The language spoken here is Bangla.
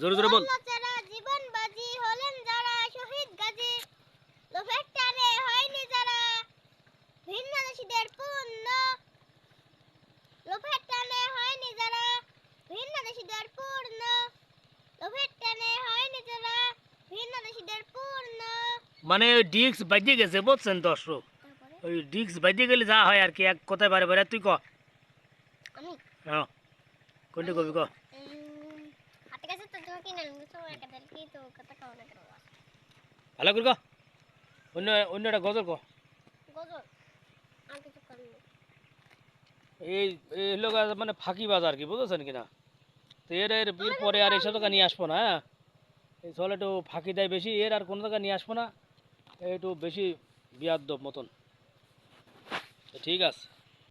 জোরে জোরে বল। জীবন বাজি হলেন যারা শহীদ গাজী। লোভের টানে হয়নি যারা ভিন্ন দেশীদের পূর্ণ লোভের টানে হয়নি যারা ভিন্ন দেশীদের পূর্ণ লোভের টানে হয়নি যারা ভিন্ন দেশীদের পূর্ণ মানে ডিস্ক বাজিয়ে গেছে বুঝছেন দর্শক? ওই ডিস্ক বাজিয়ে গেলে যা হয় আর কি এক কথায় বারে বারে তুই ক। আমি? হ্যাঁ। কোনটি কবি ক? ভালো করে অন্য অন্য একটা গজল ক এই এই লোক মানে ফাঁকি বাজার কি বুঝেছেন কিনা তো এর এর এর পরে আর এইসব জায়গা নিয়ে আসব না হ্যাঁ এই চলে একটু ফাঁকি দেয় বেশি এর আর কোনো জায়গা নিয়ে আসব না একটু বেশি বিয়াদ্দব মতন ঠিক আছে